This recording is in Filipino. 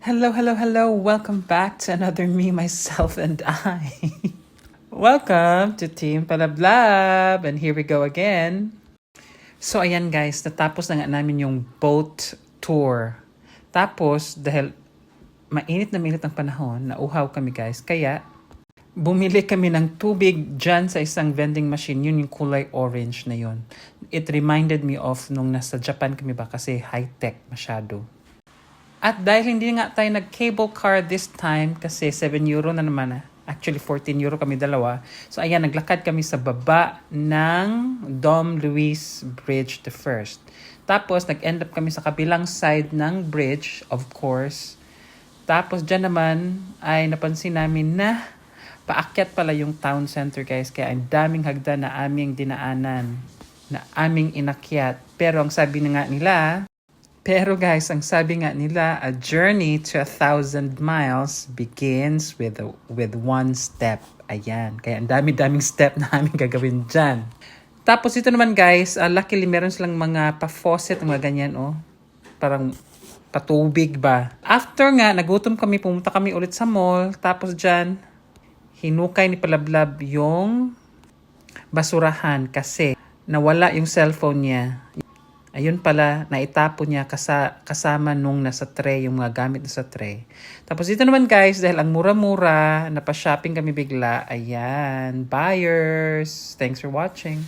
Hello, hello, hello. Welcome back to another Me, Myself, and I. Welcome to Team Palablab. And here we go again. So, ayan guys, natapos na nga namin yung boat tour. Tapos, dahil mainit na mainit ang panahon, nauhaw kami guys. Kaya, bumili kami ng tubig dyan sa isang vending machine. Yun yung kulay orange na yun. It reminded me of nung nasa Japan kami ba kasi high-tech masyado. At dahil hindi nga tayo nag-cable car this time kasi 7 euro na naman ah. Actually 14 euro kami dalawa. So ayan, naglakad kami sa baba ng Dom Luis Bridge the first. Tapos nag-end up kami sa kabilang side ng bridge, of course. Tapos dyan naman ay napansin namin na paakyat pala yung town center guys. Kaya ang daming hagdan na aming dinaanan, na aming inakyat. Pero ang sabi na nga nila, pero guys, ang sabi nga nila, a journey to a thousand miles begins with a, with one step. Ayan. Kaya ang dami-daming step na aming gagawin dyan. Tapos ito naman guys, uh, luckily meron silang mga pa-faucet, mga ganyan oh. Parang patubig ba. After nga, nagutom kami, pumunta kami ulit sa mall. Tapos dyan, hinukay ni Palablab yung basurahan kasi nawala yung cellphone niya. Ayun pala, naitapon niya kasa, kasama nung nasa tray, yung mga gamit na sa tray. Tapos dito naman guys, dahil ang mura-mura, napashopping kami bigla. Ayan, buyers. Thanks for watching.